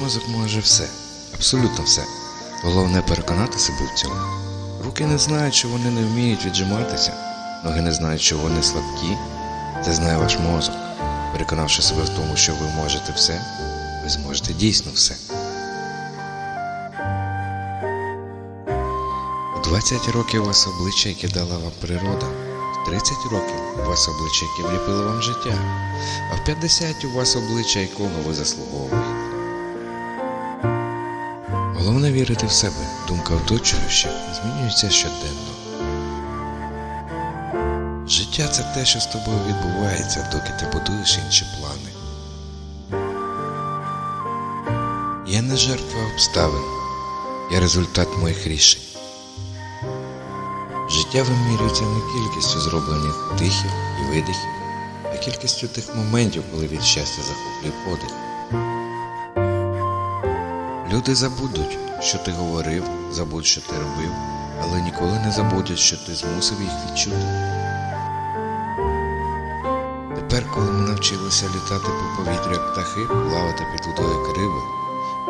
мозок може все, абсолютно все. Головне переконати себе в цьому. Руки не знають, що вони не вміють віджиматися, ноги не знають, що вони слабкі. Це знає ваш мозок. Переконавши себе в тому, що ви можете все, ви зможете дійсно все. У 20 років у вас обличчя, яке дала вам природа. В 30 років у вас обличчя, яке вліпило вам життя. А в 50 у вас обличчя, якого ви заслуговуєте. Головне вірити в себе. Думка оточуючих змінюється щоденно. Життя це те, що з тобою відбувається, доки ти будуєш інші плани. Я не жертва обставин, я результат моїх рішень. Життя вимірюється не кількістю зроблених дихів і видихів, а кількістю тих моментів, коли від щастя захоплює подих. Люди забудуть, що ти говорив, забудуть, що ти робив, але ніколи не забудуть, що ти змусив їх відчути. Тепер, коли ми навчилися літати по повітрю як птахи, плавати під водою як риби,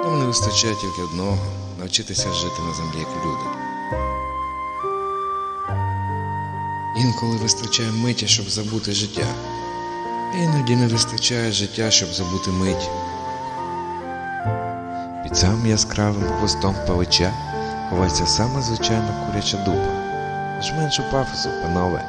нам не вистачає тільки одного навчитися жити на землі як люди. Інколи вистачає миті, щоб забути життя. Іноді не вистачає життя, щоб забути мить. Під самим яскравим хвостом палича ховається саме звичайна куряча дупа. Аж менше пафосу, панове.